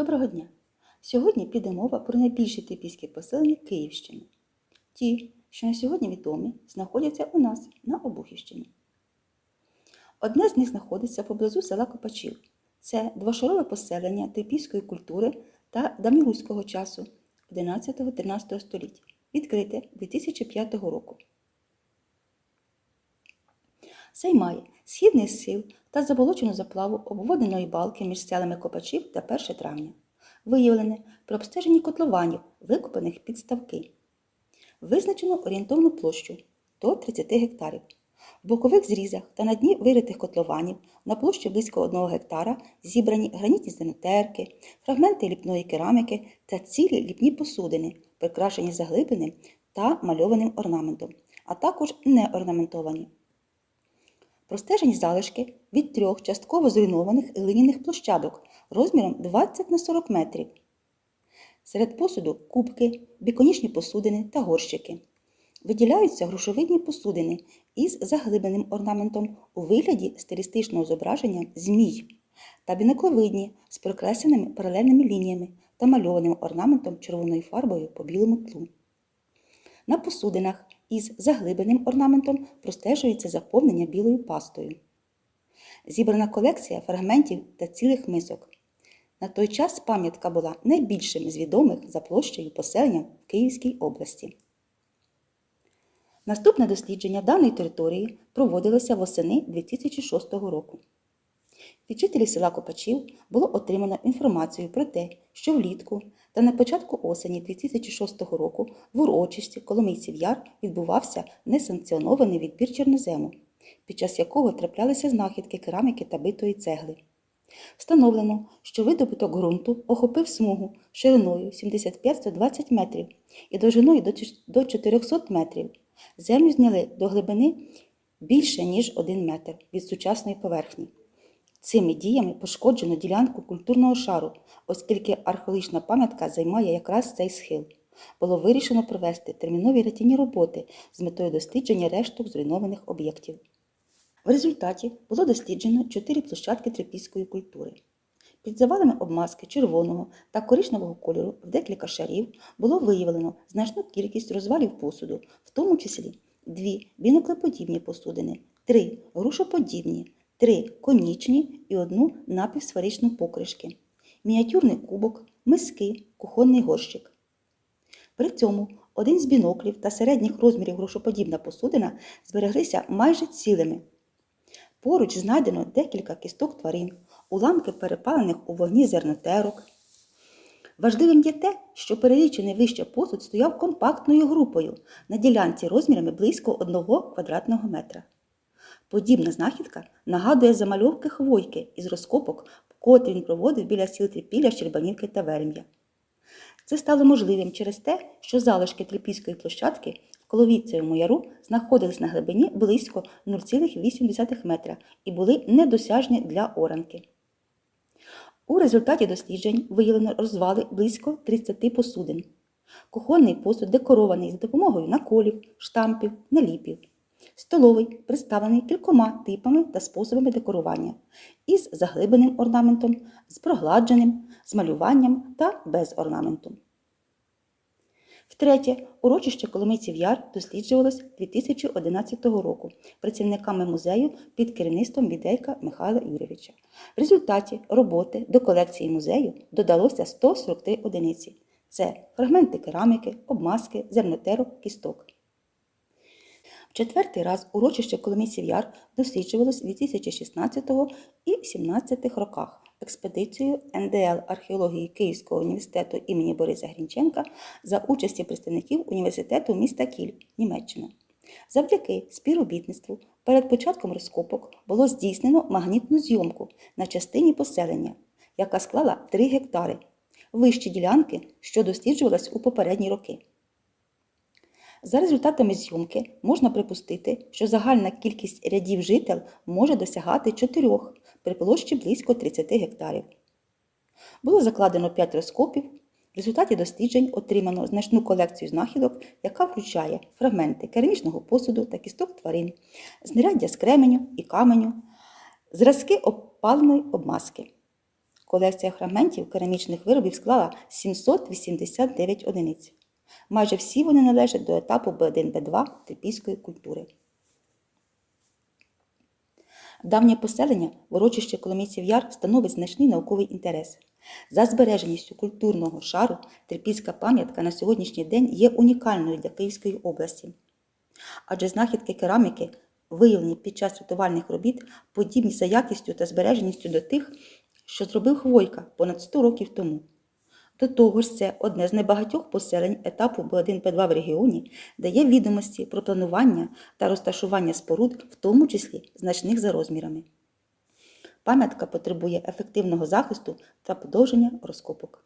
Доброго дня! Сьогодні піде мова про найбільші типійські поселення Київщини. Ті, що на сьогодні відомі, знаходяться у нас на Обухівщині. Одне з них знаходиться поблизу села Копачів. Це двошарове поселення типійської культури та давньоруського часу 11-13 століть, відкрите 2005 року. Займає східний схил та заболочену заплаву обводеної балки між селами Копачів та 1 травня. Виявлене при обстеженні котлованів, викопаних під ставки. Визначено орієнтовну площу до 30 гектарів. В бокових зрізах та на дні виритих котлованів на площі близько 1 гектара зібрані гранітні зенотерки, фрагменти ліпної кераміки та цілі ліпні посудини, прикрашені заглибинним та мальованим орнаментом, а також неорнаментовані. Простежені залишки від трьох частково зруйнованих глиняних площадок розміром 20 на 40 метрів. Серед посуду кубки, біконічні посудини та горщики. Виділяються грушовидні посудини із заглибленим орнаментом у вигляді стилістичного зображення змій та бінокловидні з прокресленими паралельними лініями та мальованим орнаментом червоною фарбою по білому тлу. На посудинах із заглибленим орнаментом простежується заповнення білою пастою. Зібрана колекція фрагментів та цілих мисок. На той час пам'ятка була найбільшим з відомих за площею поселення в Київській області. Наступне дослідження даної території проводилося восени 2006 року. Від жителів села Копачів було отримано інформацію про те, що влітку та на початку осені 2006 року в урочисті Коломийців Яр відбувався несанкціонований відбір чорнозему, під час якого траплялися знахідки кераміки та битої цегли. Встановлено, що видобуток ґрунту охопив смугу шириною 75-120 метрів і довжиною до 400 метрів. Землю зняли до глибини більше, ніж 1 метр від сучасної поверхні. Цими діями пошкоджено ділянку культурного шару, оскільки археологічна пам'ятка займає якраз цей схил. Було вирішено провести термінові ретінні роботи з метою дослідження решток зруйнованих об'єктів. В результаті було досліджено чотири площадки трипільської культури. Під завалами обмазки червоного та коричневого кольору в декілька шарів було виявлено значну кількість розвалів посуду, в тому числі дві біноклеподібні посудини, три грушоподібні, три конічні і одну напівсферичну покришки, мініатюрний кубок, миски, кухонний горщик. При цьому один з біноклів та середніх розмірів грушоподібна посудина збереглися майже цілими. Поруч знайдено декілька кісток тварин, уламки перепалених у вогні зернотерок. Важливим є те, що перелічений вище посуд стояв компактною групою на ділянці розмірами близько 1 квадратного метра. Подібна знахідка нагадує замальовки хвойки із розкопок, котрі він проводив біля сіл Трипілля, Щербанівки та Верем'я. Це стало можливим через те, що залишки трипільської площадки в Коловійцевому яру знаходились на глибині близько 0,8 метра і були недосяжні для оранки. У результаті досліджень виявлено розвали близько 30 посудин. Кухонний посуд декорований за допомогою наколів, штампів, наліпів. Столовий представлений кількома типами та способами декорування із заглибленим орнаментом, з прогладженим, з малюванням та без орнаменту. Втретє, урочище Коломийців Яр досліджувалось 2011 року працівниками музею під керівництвом відейка Михайла Юрійовича. В результаті роботи до колекції музею додалося 143 одиниці. Це фрагменти кераміки, обмазки, зернотерок, кісток. В четвертий раз урочище Коломійців Яр досліджувалось у 2016 і 2017 роках експедицією НДЛ археології Київського університету імені Бориса Грінченка за участі представників університету міста Кіль, Німеччина. Завдяки співробітництву перед початком розкопок було здійснено магнітну зйомку на частині поселення, яка склала 3 гектари, вищі ділянки, що досліджувалась у попередні роки. За результатами зйомки можна припустити, що загальна кількість рядів жител може досягати 4 при площі близько 30 гектарів. Було закладено 5 розкопів. В результаті досліджень отримано значну колекцію знахідок, яка включає фрагменти керамічного посуду та кісток тварин, знаряддя з кременю і каменю, зразки опаленої обмазки. Колекція фрагментів керамічних виробів склала 789 одиниць. Майже всі вони належать до етапу Б1-Б2 трипільської культури. Давнє поселення Ворочище Коломійців Яр становить значний науковий інтерес. За збереженістю культурного шару Трипільська пам'ятка на сьогоднішній день є унікальною для Київської області. Адже знахідки кераміки, виявлені під час рятувальних робіт, подібні за якістю та збереженістю до тих, що зробив Хвойка понад 100 років тому. До того ж, це одне з небагатьох поселень етапу Б1-П2 в регіоні, дає відомості про планування та розташування споруд, в тому числі значних за розмірами. Пам'ятка потребує ефективного захисту та подовження розкопок.